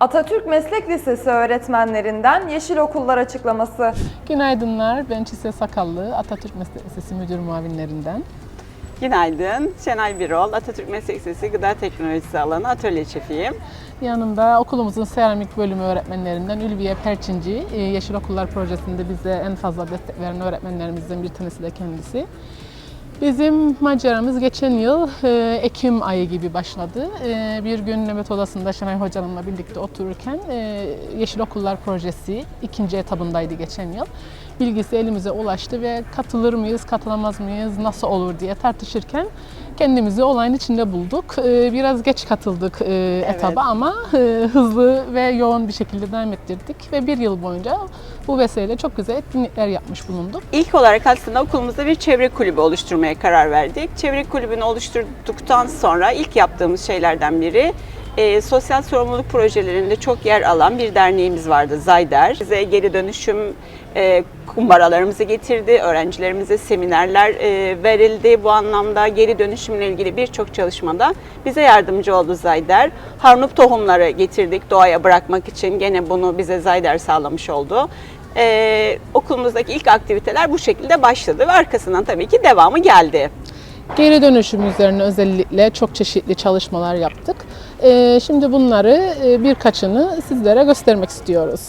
Atatürk Meslek Lisesi öğretmenlerinden Yeşil Okullar açıklaması. Günaydınlar, ben Çise Sakallı, Atatürk Meslek Lisesi Müdür Muavinlerinden. Günaydın. Şenay Birol, Atatürk Meslek Lisesi Gıda Teknolojisi alanı atölye şefiyim. Yanımda okulumuzun seramik bölümü öğretmenlerinden Ülviye Perçinci, e, Yeşil Okullar Projesi'nde bize en fazla destek veren öğretmenlerimizden bir tanesi de kendisi. Bizim maceramız geçen yıl e, Ekim ayı gibi başladı. E, bir gün nöbet odasında Şenay Hocam'la birlikte otururken e, Yeşil Okullar Projesi ikinci etabındaydı geçen yıl. Bilgisi elimize ulaştı ve katılır mıyız, katılamaz mıyız, nasıl olur diye tartışırken kendimizi olayın içinde bulduk. E, biraz geç katıldık e, etaba ama e, hızlı ve yoğun bir şekilde devam ettirdik ve bir yıl boyunca bu vesileyle çok güzel etkinlikler yapmış bulunduk. İlk olarak aslında okulumuzda bir çevre kulübü oluşturmaya karar verdik. Çevre kulübünü oluşturduktan sonra ilk yaptığımız şeylerden biri e, sosyal sorumluluk projelerinde çok yer alan bir derneğimiz vardı Zayder. Bize geri dönüşüm e, kumbaralarımızı getirdi, öğrencilerimize seminerler e, verildi. Bu anlamda geri dönüşümle ilgili birçok çalışmada bize yardımcı oldu Zayder. Harnup tohumları getirdik doğaya bırakmak için. Gene bunu bize Zayder sağlamış oldu. Ee, okulumuzdaki ilk aktiviteler bu şekilde başladı ve arkasından tabii ki devamı geldi. Geri dönüşüm üzerine özellikle çok çeşitli çalışmalar yaptık. Ee, Şimdi bunları e, birkaçını sizlere göstermek istiyoruz.